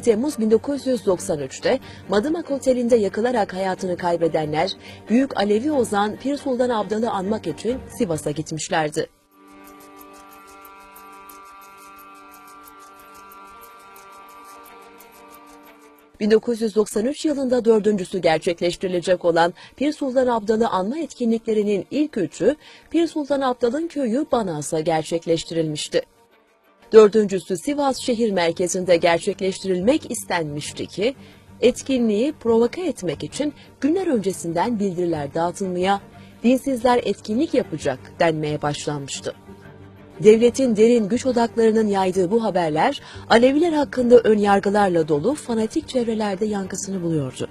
Temmuz 1993'te Madımak Oteli'nde yakılarak hayatını kaybedenler, Büyük Alevi Ozan Pir Sultan Abdal'ı anmak için Sivas'a gitmişlerdi. ...1993 yılında dördüncüsü gerçekleştirilecek olan Pir Sultan Abdal'ı anma etkinliklerinin ilk üçü... ...Pir Sultan Abdal'ın köyü Banas'a gerçekleştirilmişti. Dördüncüsü Sivas şehir merkezinde gerçekleştirilmek istenmişti ki, etkinliği provoke etmek için günler öncesinden bildiriler dağıtılmaya, dinsizler etkinlik yapacak denmeye başlanmıştı. Devletin derin güç odaklarının yaydığı bu haberler, Aleviler hakkında ön yargılarla dolu fanatik çevrelerde yankısını buluyordu.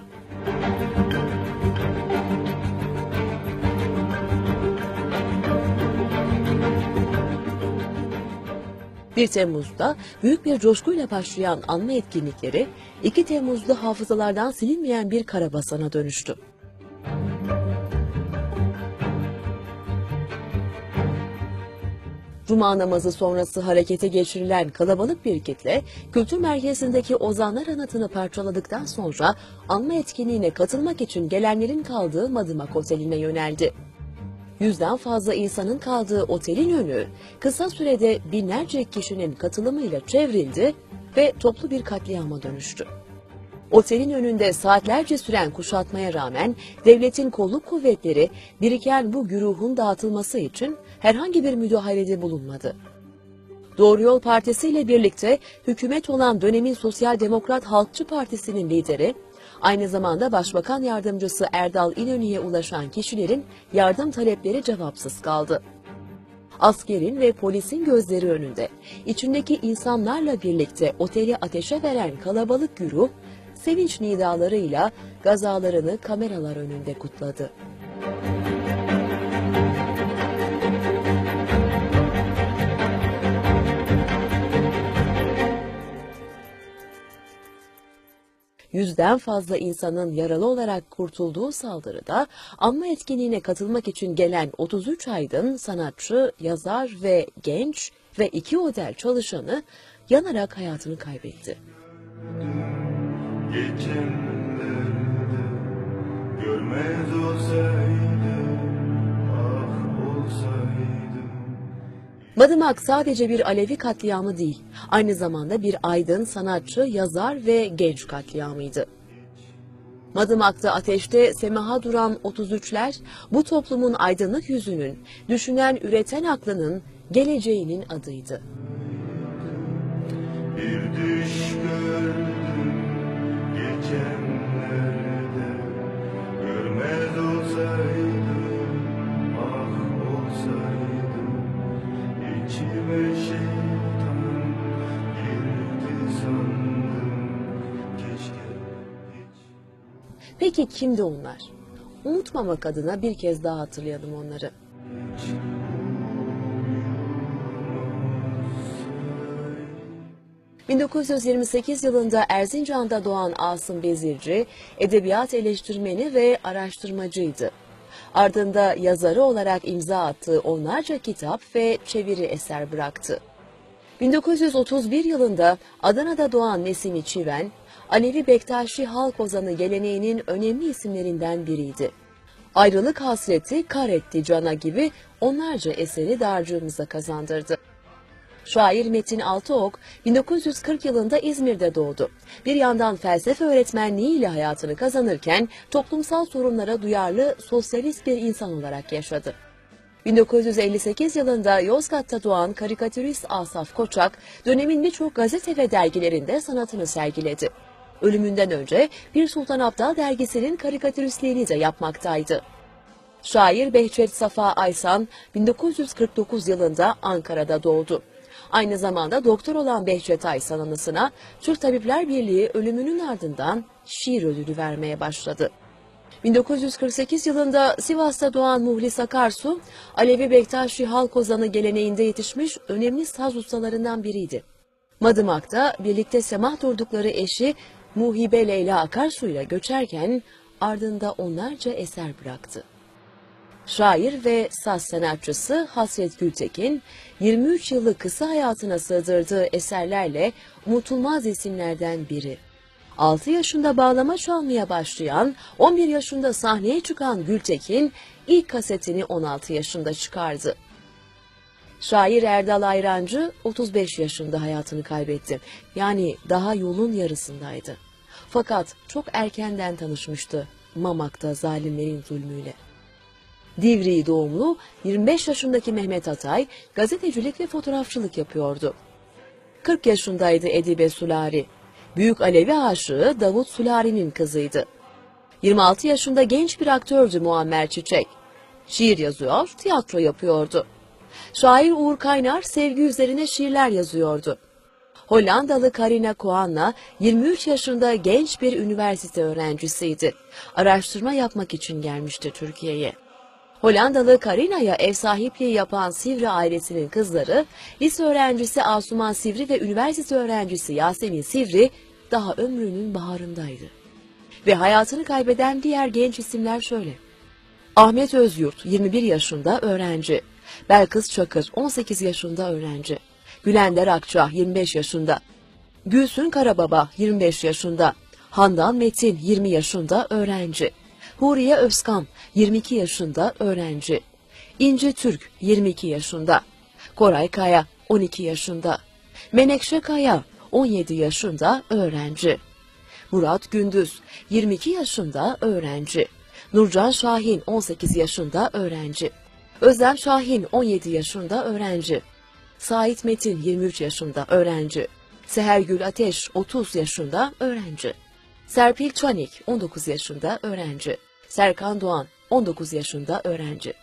1 Temmuz'da büyük bir coşkuyla başlayan anma etkinlikleri 2 Temmuz'da hafızalardan silinmeyen bir karabasana dönüştü. Cuma namazı sonrası harekete geçirilen kalabalık bir kitle, kültür merkezindeki ozanlar anıtını parçaladıktan sonra anma etkinliğine katılmak için gelenlerin kaldığı Madımak Oteli'ne yöneldi. Yüzden fazla insanın kaldığı otelin önü kısa sürede binlerce kişinin katılımıyla çevrildi ve toplu bir katliama dönüştü. Otelin önünde saatlerce süren kuşatmaya rağmen devletin kolluk kuvvetleri biriken bu güruhun dağıtılması için herhangi bir müdahalede bulunmadı. Doğru Yol Partisi ile birlikte hükümet olan dönemin Sosyal Demokrat Halkçı Partisi'nin lideri, aynı zamanda Başbakan Yardımcısı Erdal İnönü'ye ulaşan kişilerin yardım talepleri cevapsız kaldı. Askerin ve polisin gözleri önünde, içindeki insanlarla birlikte oteli ateşe veren kalabalık güruh, sevinç nidalarıyla gazalarını kameralar önünde kutladı. Yüzden fazla insanın yaralı olarak kurtulduğu saldırıda anma etkinliğine katılmak için gelen 33 aydın sanatçı, yazar ve genç ve iki otel çalışanı yanarak hayatını kaybetti. Geçenlerde görmez olsaydım, Madımak sadece bir Alevi katliamı değil, aynı zamanda bir aydın, sanatçı, yazar ve genç katliamıydı. Madımak'ta ateşte semaha duran 33'ler bu toplumun aydınlık yüzünün, düşünen, üreten aklının, geleceğinin adıydı. Bir düş gördüm geçenlerde Peki kimdi onlar? Unutmamak adına bir kez daha hatırlayalım onları. 1928 yılında Erzincan'da doğan Asım Bezirci, edebiyat eleştirmeni ve araştırmacıydı. Ardında yazarı olarak imza attığı onlarca kitap ve çeviri eser bıraktı. 1931 yılında Adana'da doğan Nesimi Çiven, Alevi Bektaşi halk ozanı geleneğinin önemli isimlerinden biriydi. Ayrılık hasreti kar etti cana gibi onlarca eseri dağarcığımıza kazandırdı. Şair Metin Altıok 1940 yılında İzmir'de doğdu. Bir yandan felsefe öğretmenliğiyle hayatını kazanırken toplumsal sorunlara duyarlı sosyalist bir insan olarak yaşadı. 1958 yılında Yozgat'ta doğan karikatürist Asaf Koçak, dönemin birçok gazete ve dergilerinde sanatını sergiledi. Ölümünden önce Bir Sultan Abdal dergisinin karikatüristliğini de yapmaktaydı. Şair Behçet Safa Aysan 1949 yılında Ankara'da doğdu. Aynı zamanda doktor olan Behçet Aysan anısına Türk Tabipler Birliği ölümünün ardından şiir ödülü vermeye başladı. 1948 yılında Sivas'ta doğan Muhlis Akarsu, Alevi Bektaşi halk ozanı geleneğinde yetişmiş önemli saz ustalarından biriydi. Madımak'ta birlikte semah durdukları eşi Muhibe Leyla Akarsu ile göçerken ardında onlarca eser bıraktı. Şair ve saz sanatçısı Hasret Gültekin, 23 yıllık kısa hayatına sığdırdığı eserlerle unutulmaz isimlerden biri. 6 yaşında bağlama çalmaya başlayan, 11 yaşında sahneye çıkan Gültekin, ilk kasetini 16 yaşında çıkardı. Şair Erdal Ayrancı 35 yaşında hayatını kaybetti. Yani daha yolun yarısındaydı. Fakat çok erkenden tanışmıştı Mamak'ta zalimlerin zulmüyle. Divri doğumlu 25 yaşındaki Mehmet Atay gazetecilik ve fotoğrafçılık yapıyordu. 40 yaşındaydı Edibe Sulari. Büyük Alevi aşığı Davut Sulari'nin kızıydı. 26 yaşında genç bir aktördü Muammer Çiçek. Şiir yazıyor, tiyatro yapıyordu. Şair Uğur Kaynar sevgi üzerine şiirler yazıyordu. Hollandalı Karina Koan'la 23 yaşında genç bir üniversite öğrencisiydi. Araştırma yapmak için gelmişti Türkiye'ye. Hollandalı Karina'ya ev sahipliği yapan Sivri ailesinin kızları, lise öğrencisi Asuman Sivri ve üniversite öğrencisi Yasemin Sivri daha ömrünün baharındaydı. Ve hayatını kaybeden diğer genç isimler şöyle. Ahmet Özyurt 21 yaşında öğrenci. Belkıs Çakır 18 yaşında öğrenci. Gülender Akça 25 yaşında. Gülsün Karababa 25 yaşında. Handan Metin 20 yaşında öğrenci. Huriye Özkan 22 yaşında öğrenci. İnci Türk 22 yaşında. Koray Kaya 12 yaşında. Menekşe Kaya 17 yaşında öğrenci. Murat Gündüz 22 yaşında öğrenci. Nurcan Şahin 18 yaşında öğrenci. Özlem Şahin 17 yaşında öğrenci. Sait Metin 23 yaşında öğrenci. Sehergül Ateş 30 yaşında öğrenci. Serpil Çanik 19 yaşında öğrenci. Serkan Doğan 19 yaşında öğrenci.